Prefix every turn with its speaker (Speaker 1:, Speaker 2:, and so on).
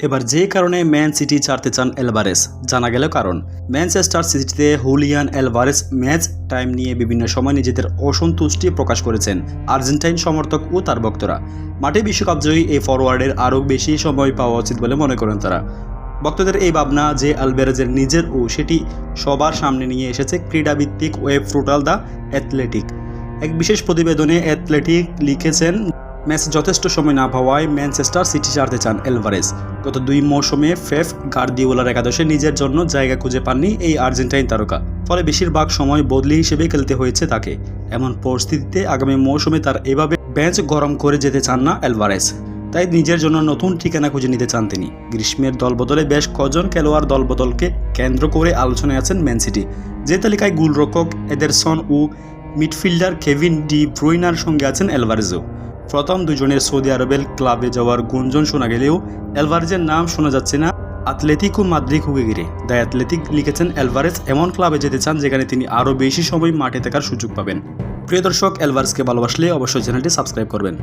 Speaker 1: এবার যে কারণে ম্যান সিটি ছাড়তে চান এলভারেস জানা গেল কারণ। ম্যানচেস্টার সিটিতে হুলিয়ান এলভারেস ম্যাচ টাইম নিয়ে বিভিন্ন সময় নিজেদের অসন্তুষ্টি প্রকাশ করেছেন আর্জেন্টাইন সমর্থক ও তার ভক্তরা। মাঠে বিশ্বকাপ জয়ী এই ফরওয়ার্ডের আরও বেশি সময় পাওয়া উচিত বলে মনে করেন তারা। ভক্তদের এই ভাবনা যে আলবেরাজের নিজের ও সেটি সবার সামনে নিয়ে এসেছে ক্রীড়াভিত্তিক ওয়েব ফ্রুটাল দ্য অ্যাথলেটিক। এক বিশেষ প্রতিবেদনে অ্যাথলেটিক লিখেছেন ম্যাচ যথেষ্ট সময় না পাওয়ায় ম্যানচেস্টার সিটি ছাড়তে চান এলভারেজ। গত দুই মৌসুমে ফেফ গার্দিওলার একাদশে নিজের জন্য জায়গা খুঁজে পাননি এই আর্জেন্টাইন তারকা। ফলে বেশিরভাগ সময় বদলি হিসেবে খেলতে হয়েছে তাকে। এমন পরিস্থিতিতে আগামী মৌসুমে তার এভাবে বেঞ্চ গরম করে যেতে চান না এলভারেজ। তাই নিজের জন্য নতুন ঠিকানা খুঁজে নিতে চান তিনি। গ্রীষ্মের দলবদলে বেশ কজন খেলোয়াড় দলবদলকে কেন্দ্র করে আলোচনায় আছেন ম্যান সিটি। যে তালিকায় গোলরক্ষক এদেরসন ও মিডফিল্ডার কেভিন ডি ব্রুইনার সঙ্গে আছেন এলভারেজও। প্রথম দুজনের সৌদি আরবের ক্লাবে যাওয়ার গুঞ্জন শোনা গেলেও এলভারেজের নাম শোনা যাচ্ছে না। আথলেটিকো মাদ্রিক হুগে গিরে দ্য অ্যাথলেটিক লিখেছেন এলভারেজ এমন ক্লাবে যেতে চান যেখানে তিনি আরও বেশি সময় মাঠে থাকার সুযোগ পাবেন। প্রিয় দর্শক এলভারেজকে ভালোবাসলে অবশ্যই চ্যানেলটি সাবস্ক্রাইব করবেন।